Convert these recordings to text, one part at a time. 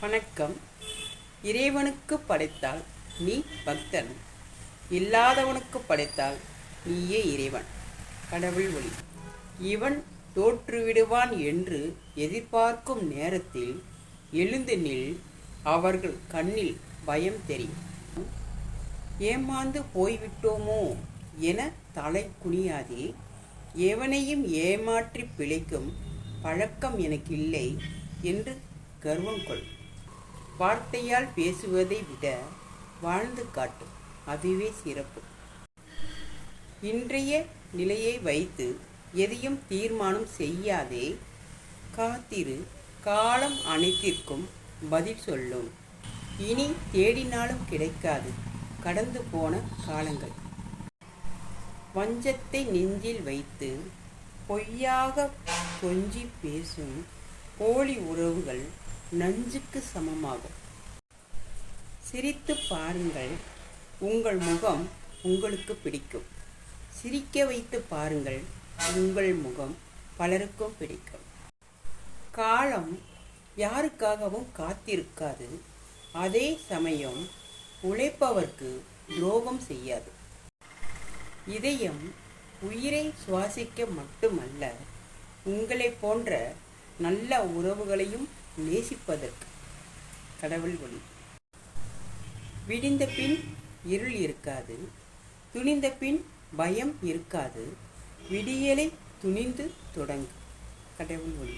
வணக்கம். இறைவனுக்கு படைத்தால் நீ பக்தன். இல்லாதவனுக்கு படைத்தால் நீயே இறைவன். கடவுள் ஒளி. இவன் தோற்றுவிடுவான் என்று எதிர்பார்க்கும் நேரத்தில் எழுந்து நில். அவர்கள் கண்ணில் பயம் தெரியும். ஏமாந்து போய்விட்டோமோ என தலை குனியாதே. எவனையும் ஏமாற்றி பிழைக்கும் பழக்கம் எனக்கு இல்லை என்று கர்வம் கொள். வார்த்தையால் பேசுவதை விட வாழ்ந்து காட்டும் அதுவே சிறப்பு. இன்றைய நிலையை வைத்து எதையும் தீர்மானம் செய்யாதே காத்திரு காலம் அனைத்திற்கும் பதில் சொல்லும். இனி தேடினாலும் கிடைக்காது கடந்து போன காலங்கள். வஞ்சத்தை நெஞ்சில் வைத்து பொய்யாக கொஞ்சி பேசும் போலி உறவுகள் நஞ்சுக்கு சமமாகும். சிரித்து பாருங்கள். உங்கள் முகம் உங்களுக்கு பிடிக்கும். சிரிக்க வைத்து பாருங்கள். உங்கள் முகம் பலருக்கும் பிடிக்கும். காலம் யாருக்காகவும் காத்திருக்காது. அதே சமயம் உழைப்பவர்க்கு துரோகம் செய்யாது. இதயம் உயிரை சுவாசிக்க மட்டுமல்ல உங்களைப் போன்ற நல்ல உறவுகளையும் நேசிப்பதற்கு. கடவுள் ஒளி. விடிந்த பின் இருள் இருக்காது. துணிந்த பின் பயம் இருக்காது. விடியலை துணிந்து தொடங்கு. கடவுள் ஒளி.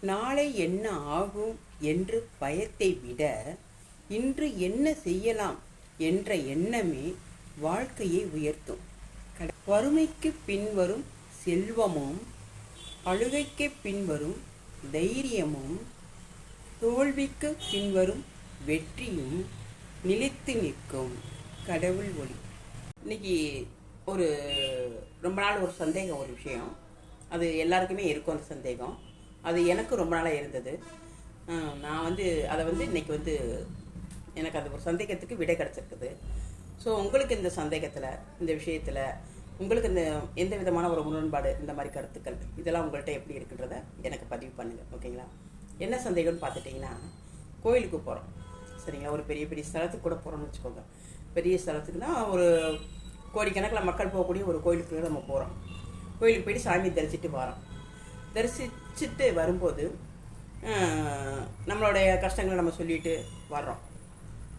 நாளை என்ன ஆகும் என்று பயத்தை விட இன்று என்ன செய்யலாம் என்ற எண்ணமே வாழ்க்கையை உயர்த்தும். வறுமைக்கு பின்வரும் செல்வமும் அழுகைக்கு பின்வரும் தைரியமும் தோல்விக்கு பின்வரும் வெற்றியும் நிலைத்து நிற்கும் கடவுள் ஒளி. இன்னைக்கு ஒரு ரொம்ப நாள் ஒரு சந்தேகம் ஒரு விஷயம். அது எல்லாருக்குமே இருக்கும் அந்த சந்தேகம். அது எனக்கு ரொம்ப நாளாக இருந்தது. நான் வந்து அதை வந்து இன்னைக்கு வந்து எனக்கு அந்த ஒரு சந்தேகத்துக்கு விடை கிடச்சிருக்குது. ஸோ உங்களுக்கு இந்த சந்தேகத்தில் இந்த விஷயத்தில் உங்களுக்கு இந்த எந்த விதமான ஒரு முரண்பாடு இந்த மாதிரி கருத்துக்கள் இதெல்லாம் உங்கள்கிட்ட எப்படி இருக்குன்றத எனக்கு பதிவு பண்ணுங்கள் ஓகேங்களா? என்ன சந்தேகம்னு பார்த்துட்டிங்கன்னா கோயிலுக்கு போகிறோம் சரிங்களா? ஒரு பெரிய பெரிய ஸ்தலத்துக்கு கூட போகிறோம்னு வச்சுக்கோங்க. பெரிய ஸ்தலத்துக்குன்னா ஒரு கோடிக்கணக்கில் மக்கள் போகக்கூடிய ஒரு கோயிலுக்கு நம்ம போகிறோம் கோயிலுக்கு போயிட்டு சாமி தரிசிட்டு வரோம். தரிசிச்சுட்டு வரும்போது நம்மளுடைய கஷ்டங்களை நம்ம சொல்லிட்டு வர்றோம்.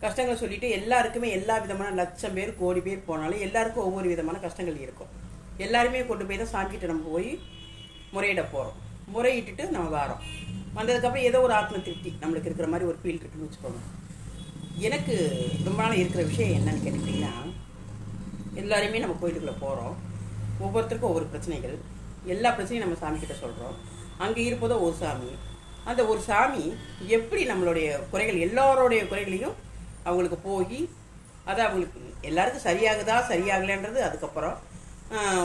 கஷ்டங்களை சொல்லிட்டு எல்லாருக்குமே எல்லா விதமான லட்சம் பேர் கோடி பேர் போனாலும் எல்லாருக்கும் ஒவ்வொரு விதமான கஷ்டங்கள் இருக்கும். எல்லாருமே கொண்டு போய் தான் சாமிக்கிட்ட நம்ம போய் முறையிட போகிறோம் முறையிட்டுட்டு நம்ம வரோம். வந்ததுக்கப்புறம் ஏதோ ஒரு ஆத்ம திருப்தி நம்மளுக்கு இருக்கிற மாதிரி ஒரு ஃபீல் இருக்குன்னு வச்சுக்கோங்க. எனக்கு ரொம்ப நாள் இருக்கிற விஷயம் என்னன்னு கேட்டிங்கன்னா எல்லாருமே நம்ம கோயிலுக்குள்ளே போகிறோம் ஒவ்வொருத்தருக்கும் ஒவ்வொரு பிரச்சனைகள். எல்லா பிரச்சனையும் நம்ம சாமிக்கிட்ட சொல்கிறோம் அங்கே இருப்பதோ ஒரு சாமி. அந்த ஒரு சாமி எப்படி நம்மளுடைய குறைகள் எல்லாரோடைய குறைகளையும் அவங்களுக்கு போய் அது அவங்களுக்கு எல்லாருக்கும் சரியாகுதா சரியாகலைன்றது அதுக்கப்புறம்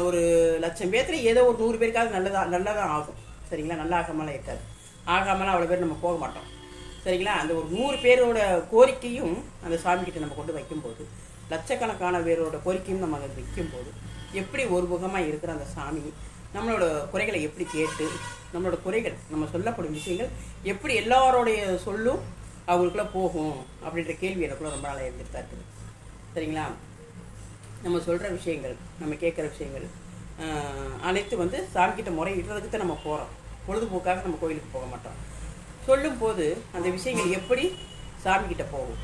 ஒரு லட்சம் பேர்த்துல ஏதோ ஒரு நூறு பேருக்காவது நல்லதா நல்லதான் ஆகும். சரிங்களா? நல்லா ஆகாமலாம் இருக்காது. ஆகாமலாம் அவ்வளோ பேர் நம்ம போக மாட்டோம். சரிங்களா? அந்த ஒரு நூறு பேரோட கோரிக்கையும் அந்த சாமிக்கிட்ட நம்ம கொண்டு வைக்கும்போது லட்சக்கணக்கான பேரோட கோரிக்கையும் நம்ம அதை வைக்கும்போது எப்படி ஒரு முகமாக இருக்கிற அந்த சாமி நம்மளோட குறைகளை எப்படி கேட்டு நம்மளோட குறைகள் நம்ம சொல்லப்படும் விஷயங்கள் எப்படி எல்லாரோடைய சொல்லும் அவங்களுக்குள்ள போகும் அப்படின்ற கேள்வி எனக்குள்ள ரொம்ப நாளாக இருந்துட்டு தான் இருக்குது. சரிங்களா? நம்ம சொல்கிற விஷயங்கள் நம்ம கேட்குற விஷயங்கள் அனைத்து வந்து சாமிக்கிட்ட முறையிடுறதுக்கு தான் நம்ம போகிறோம் பொழுதுபோக்காக நம்ம கோயிலுக்கு போக மாட்டோம். சொல்லும்போது அந்த விஷயங்கள் எப்படி சாமிக்கிட்ட போகும்?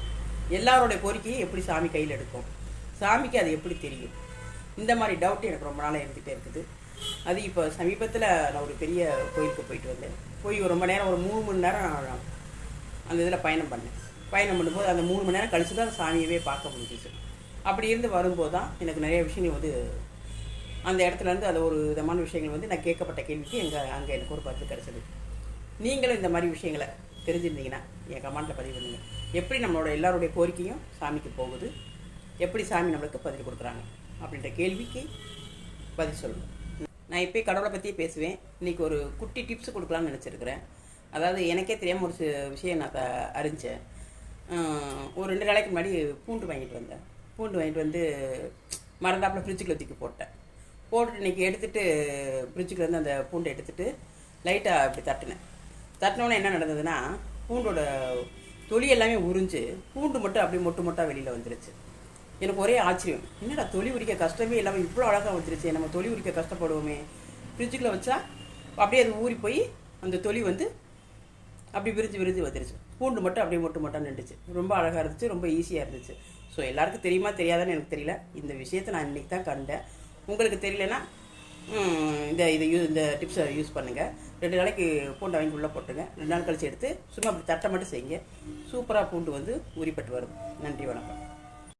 எல்லாரோடைய கோரிக்கையை எப்படி சாமி கையில் எடுக்கும்? சாமிக்கு அது எப்படி தெரியும்? இந்த மாதிரி டவுட் எனக்கு ரொம்ப நாளாக இருந்துகிட்டே இருக்குது. அது இப்போ சமீபத்தில் நான் ஒரு பெரிய கோயிலுக்கு போயிட்டு வந்தேன். போய் ரொம்ப நேரம் ஒரு மூணு மணி நேரம் நான் அந்த இதில் பயணம் பண்ணேன். பயணம் பண்ணும்போது அந்த மூணு மணி நேரம் கழிச்சு தான் சாமியவே பார்க்க முடிஞ்சிச்சு. அப்படி இருந்து வரும்போது தான் எனக்கு நிறைய விஷயங்கள் வந்து அந்த இடத்துலேருந்து அது ஒரு விதமான விஷயங்கள் வந்து நான் கேட்கப்பட்ட கேள்விக்கு எங்கள் அங்கே எனக்கு ஒரு பதில் கிடச்சிது. நீங்களும் இந்த மாதிரி விஷயங்களை தெரிஞ்சிருந்தீங்கன்னா என் கமெண்ட்டில் பதிவு பண்ணுங்க. எப்படி நம்மளோட எல்லாருடைய கோரிக்கையும் சாமிக்கு போகுது? எப்படி சாமி நம்மளுக்கு பதில் கொடுக்குறாங்க? அப்படின்ற கேள்விக்கு பதில் சொல்லுங்கள் நான் இப்போ கடவுளை பற்றியே பேசுவேன். இன்றைக்கி ஒரு குட்டி டிப்ஸ் கொடுக்கலாம்னு நினச்சிருக்கிறேன். அதாவது எனக்கே தெரியாமல் ஒரு விஷயம் நான் அறிஞ்சேன். ஒரு ரெண்டு நாளைக்கு முன்னாடி பூண்டு வாங்கிட்டு வந்தேன். பூண்டு வாங்கிட்டு வந்து மறந்தாப்பில் ஃப்ரிட்ஜுக்குள்ளே தூக்கி போட்டேன். போட்டுட்டு இன்னைக்கு எடுத்துகிட்டு ஃப்ரிட்ஜுக்குலேருந்து அந்த பூண்டை எடுத்துகிட்டு லைட்டாக அப்படி தட்டினேன். தட்டினோடனே என்ன நடந்ததுன்னா பூண்டோட தொலி எல்லாமே உறிஞ்சு பூண்டு மட்டும் அப்படியே மொட்டு மொட்டாக வெளியில் வந்துருச்சு. எனக்கு ஒரே ஆச்சரியம். என்னடா தொலி உரிக்க கஷ்டமே இல்லாமல் இவ்வளோ அழகாக வந்துருச்சு நம்ம தொலி உரிக்க கஷ்டப்படுவோமே. ஃப்ரிட்ஜுக்குள்ளே வச்சா அப்படியே அது ஊறி போய் அந்த தொலி வந்து அப்படி விரிஞ்சு விரிஞ்சு வந்துருச்சு. பூண்டு மட்டும் அப்படியே மொட்டு மொட்டாக நின்றுச்சு. ரொம்ப அழகாக இருந்துச்சு ரொம்ப ஈஸியாக இருந்துச்சு. ஸோ எல்லாருக்கும் தெரியுமா தெரியாதான்னு எனக்கு தெரியல. இந்த விஷயத்தை நான் இன்னைக்கு தான் கண்டேன். உங்களுக்கு தெரியலனா இந்த இதை யூ இந்த டிப்ஸை யூஸ் பண்ணுங்கள் ரெண்டு நாளைக்கு பூண்டை வாங்கி உள்ளே போட்டுங்க ரெண்டு நாள் கழிச்சு எடுத்து சும்மா அப்படி தட்டை மட்டும் செய்யுங்க. சூப்பராக பூண்டு வந்து உரிப்பட்டு வரும். நன்றி வணக்கம்.